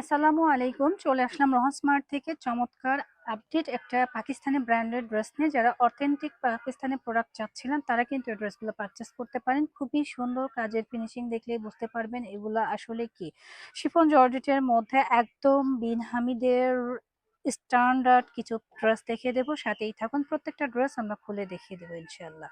আসসালামু আলাইকুম। চলে আসলাম রহন স্মার্ট থেকে। চমৎকার আপডেট একটা পাকিস্তানি ব্র্যান্ডেড ড্রেস নিয়ে। যারা অথেন্টিক পাকিস্তানি প্রোডাক্ট চাচ্ছিলেন, তারা কিন্তু এই ড্রেসগুলো পারচেস করতে পারেন। খুবই সুন্দর কাজের ফিনিশিং দেখলেই বুঝতে পারবেন এগুলো আসলে কি। শিফন জর্জেটের মধ্যে একদম বিন হামিদের স্ট্যান্ডার্ড কিছু ড্রেস দেখিয়ে দেবো। সাথেই থাকুন। প্রত্যেকটা ড্রেস আমরা খুলে দেখিয়ে দেবো ইনশাল্লাহ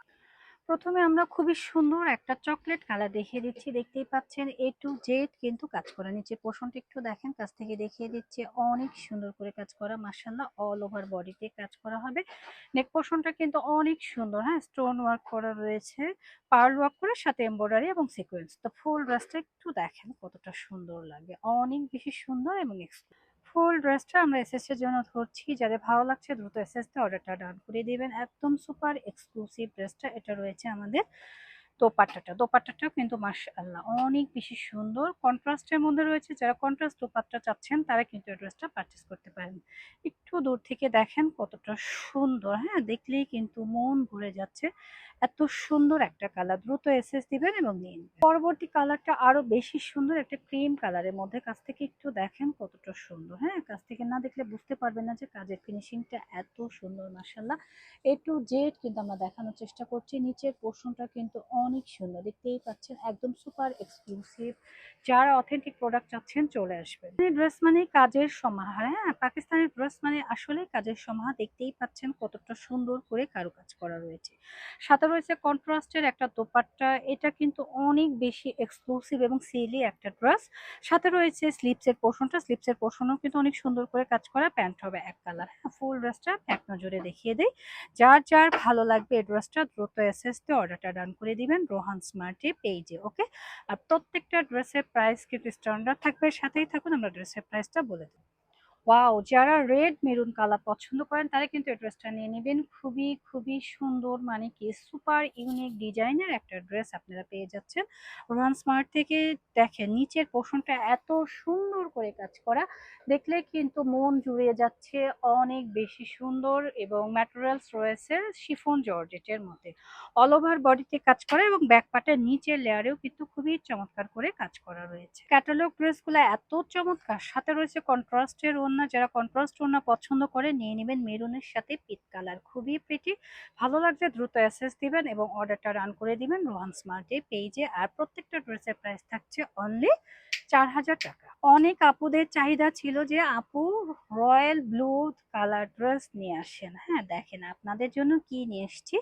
প্রথমে আমরা খুবই সুন্দর একটা চকলেট কালার দেখিয়ে দিচ্ছি। দেখতেই পাচ্ছেন এ টু জেড কিন্তু কাজ করা নিচে। পোষণটা একটু দেখেন, কাছ থেকে দেখিয়ে দিচ্ছে। অনেক সুন্দর করে কাজ করা। মার্শাল্লাহ অল ওভার বডিতে কাজ করা হবে। নেক পোষণটা কিন্তু অনেক সুন্দর। হ্যাঁ স্টোন ওয়ার্ক করা রয়েছে পার্ল ওয়ার্ক করে, সাথে এমব্রয়ডারি এবং সিকোয়েন্স তো ফুল ড্রেসটা একটু দেখেন কতটা সুন্দর লাগে। অনেক বেশি সুন্দর এবং ফুল ড্রেসটা আমরা এসএসের জন্য ধরছি। যাদের ভালো লাগছে দ্রুত এসএসতে অর্ডারটা ডান করে দিবেন। একদম সুপার এক্সক্লুসিভ ড্রেসটা এটা রয়েছে আমাদের দোপাট্টাটা। দোপাট্টাটাও কিন্তু মাশাআল্লাহ অনেক বেশি সুন্দর। কন্ট্রাস্টের মধ্যে রয়েছে যারা কন্ট্রাস্ট দোপাট্টা চাচ্ছেন, তারা কিন্তু এই ড্রেসটা পারচেস করতে পারেন। একটু দূর থেকে দেখেন কতটা সুন্দর। হ্যাঁ দেখলেই কিন্তু মন ভরে যাচ্ছে। এত সুন্দর একটা কালার দ্রুত এসএস দিবেন এবং নিন পরবর্তী কালারটা আরও বেশি সুন্দর একটা ক্রিম কালারের মধ্যে। কাছ থেকে একটু দেখেন কতটা সুন্দর। হ্যাঁ কাছ থেকে না দেখলে বুঝতে পারবেন না যে কাজের ফিনিশিংটা এত সুন্দর মাসাল্লাহ এ টু জেড কিন্তু আমরা দেখানোর চেষ্টা করছি। নিচের পোর্শনটা কিন্তু অনেক সুন্দর। দেখতেই পাচ্ছেন, একদম সুপার এক্সক্লুসিভ। যারা অথেন্টিক প্রোডাক্ট চাচ্ছেন, চলে আসবেন। ড্রেস মানে কাজের সমাহার। হ্যাঁ পাকিস্তানের ড্রেস মানে আসলে কাজের সমাহার। দেখতেই পাচ্ছেন কতটা সুন্দর করে কারুকাজ করা রয়েছে। সাথে রয়েছে কন্ট্রাস্টের একটা দোপাট্টা। এটা কিন্তু অনেক বেশি এক্সক্লুসিভ এবং সিলি একটা ড্রেস সাথে রয়েছে স্লিপসের পোর্শনটা স্লিপসের পোর্শনও কিন্তু অনেক সুন্দর করে কাজ করা প্যান্ট হবে এক কালার হ্যাঁ ফুল ড্রেসটা এক নজরে দেখিয়ে দেয় যার যার ভালো লাগবে এই ড্রেসটা দ্রুত এসএস তে অর্ডারটা ডান করে দিবেন। রোহান স্মার্টি পেজে, ওকে? আর প্রত্যেকটা ড্রেসের প্রাইস কিন্তু স্ট্যান্ডার্ড থাকবে? সাথেই থাকুন, আমরা ড্রেসের প্রাইসটা বলে দেবো। ওয়াও, যারা রেড মেরুন কালার পছন্দ করেন, তারা কিন্তু এই ড্রেসটা নিয়ে নেবেন। খুবই খুবই সুন্দর মানে কি সুপার ইউনিক ডিজাইনের একটা ড্রেস আপনারা পেয়ে যাচ্ছেন। রোহান স্মার্ট থেকে দেখেন, নিচের পোষণটা এত সুন্দর করে কাজ করা। দেখলে কিন্তু মন জুড়িয়ে যাচ্ছে অনেক বেশি সুন্দর এবং ম্যাটেরিয়ালস রয়েছে শিফন জর্জেটের মধ্যে। অল ওভার বডিতে কাজ করা এবং ব্যাক পার্টের নিচের লেয়ারেও কিন্তু খুবই চমৎকার করে কাজ করা রয়েছে। ক্যাটালগ ড্রেসগুলো এত চমৎকার, সাথে রয়েছে কন্ট্রাস্টের ওড়না যারা কন্ট্রাস্ট ওড়না পছন্দ করে, নিয়ে নেবেন মেরুনের সাথে পিট কালার। খুবই প্রিটি ভালো লাগলে দ্রুত অ্যাসেস দিবেন এবং অর্ডারটা রান করে দিবেন রোহান স্মার্টে পেজে আর প্রত্যেকটা ড্রেসের প্রাইস থাকছে অনলি চার হাজার টাকা। অনেক আপুদের চাহিদা ছিল যে আপু রয়্যাল ব্লু কালার ড্রেস নিয়ে আসেন। হ্যাঁ দেখেন আপনাদের জন্য কি নিয়ে এসছি।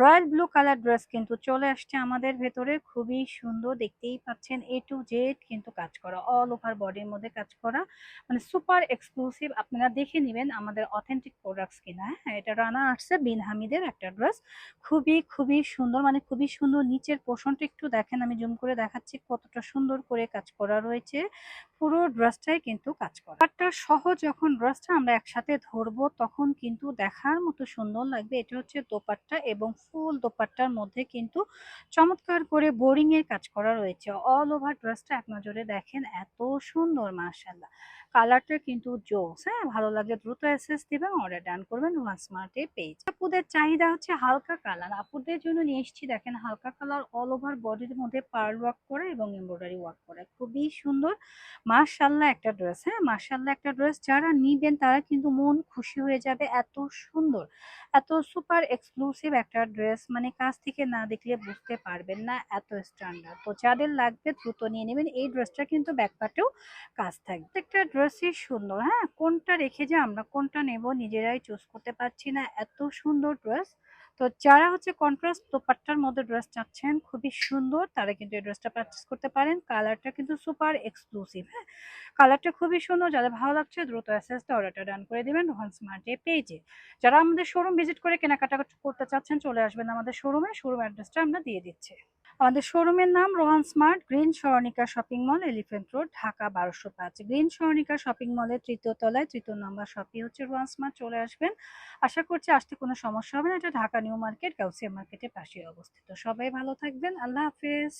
রয়্যাল ব্লু কালার ড্রেস কিন্তু চলে আসছে আমাদের ভেতরে। খুবই সুন্দর, দেখতেই পাচ্ছেন এ টু জেড কিন্তু কাজ করা অল ওভার বডির মধ্যে কাজ করা। মানে সুপার এক্সক্লুসিভ আপনারা দেখে নেবেন আমাদের অথেন্টিক প্রোডাক্টস কিনা। হ্যাঁ এটা রানা আসছে বিন হামিদের একটা ড্রেস খুবই খুবই সুন্দর মানে খুবই সুন্দর। নিচের পোষণটা একটু দেখেন, আমি জুম করে দেখাচ্ছি কতটা সুন্দর করে কাজ করা রয়েছে। পুরো ড্রেসটাই কিন্তু কাজ করা। একটা সহ যখন ড্রেসটা আমরা একসাথে ধরবো, তখন কিন্তু দেখার মতো সুন্দর লাগবে। এটা হচ্ছে দোপাট্টা এবং ফুল দোপাট্টার মধ্যে কিন্তু চমৎকার করে বোরিং এর কাজ করা রয়েছে। অল ওভার ড্রেসটা এক নজরে দেখেন, এত সুন্দর মার্শাল্লাহ কালারটা কিন্তু জোস হ্যাঁ? ভালো লাগে দ্রুত এসএস দিবেন অর্ডার ডান করবেন ওয়ান স্মার্টে পেজ আপুদের চাহিদা হচ্ছে হালকা কালার। আপুদের জন্য নিয়ে এসেছি, দেখেন, হালকা কালার অল ওভার বডির মধ্যে পার্ল ওয়ার্ক করা এবং এমব্রয়ডারি ওয়ার্ক করা। খুবই সুন্দর। মার্শাল্লাহ একটা ড্রেস হ্যাঁ? মার্শাল্লাহ একটা ড্রেস যারা নিবেন, তারা কিন্তু মন খুশি হয়ে যাবে। এত সুন্দর, এত সুপার এক্সক্লুসিভ একটা ড্রেস মানে কাছ থেকে না দেখলে বুঝতে পারবেন না, এত স্ট্যান্ডার্ড তো যাদের লাগবে, দ্রুত নিয়ে নেবেন। এই ড্রেসটা কিন্তু ব্যাকপাটেও কাজ থাকবে। একটা ড্রেসই সুন্দর হ্যাঁ? কোনটা রেখে যে আমরা কোনটা নেব নিজেরাই চুজ করতে পারছি না, এত সুন্দর ড্রেস তো যারা হচ্ছে কন্ট্রাস্ট দোপাট্টার মধ্যে ড্রেস চাচ্ছেন, খুবই সুন্দর, তারা কিন্তু এই ড্রেসটা পারচেস করতে পারেন। কালারটা কিন্তু সুপার এক্সক্লুসিভ হ্যাঁ? কালারটা খুবই সুন্দর, যাদের ভালো লাগছে দ্রুত অ্যাসেসটা অর্ডারটা ডান করে দেবেন রোহান স্মার্টে পেজে যারা আমাদের শোরুম ভিজিট করে কেনাকাটা করতে চাচ্ছেন, চলে আসবেন আমাদের শোরুমে শোরুম অ্যাড্রেসটা আমরা দিয়ে দিচ্ছি। আমাদের শোরুমের নাম Rohan Smart Green Swarnika Shopping Mall Elephant Road, Dhaka বারোশো পাঁচ। গ্রিন স্বর্ণিকা শপিং মলের তৃতীয় তলায় তৃতীয় নম্বর শপিং হচ্ছে রোহান স্মার্ট, চলে আসবেন। আশা করছি আসতে কোনো সমস্যা হবে না। এটা ঢাকা নিউ মার্কেট কাউসিয়া মার্কেটের পাশে অবস্থিত। সবাই ভালো থাকবেন। আল্লাহ হাফেজ।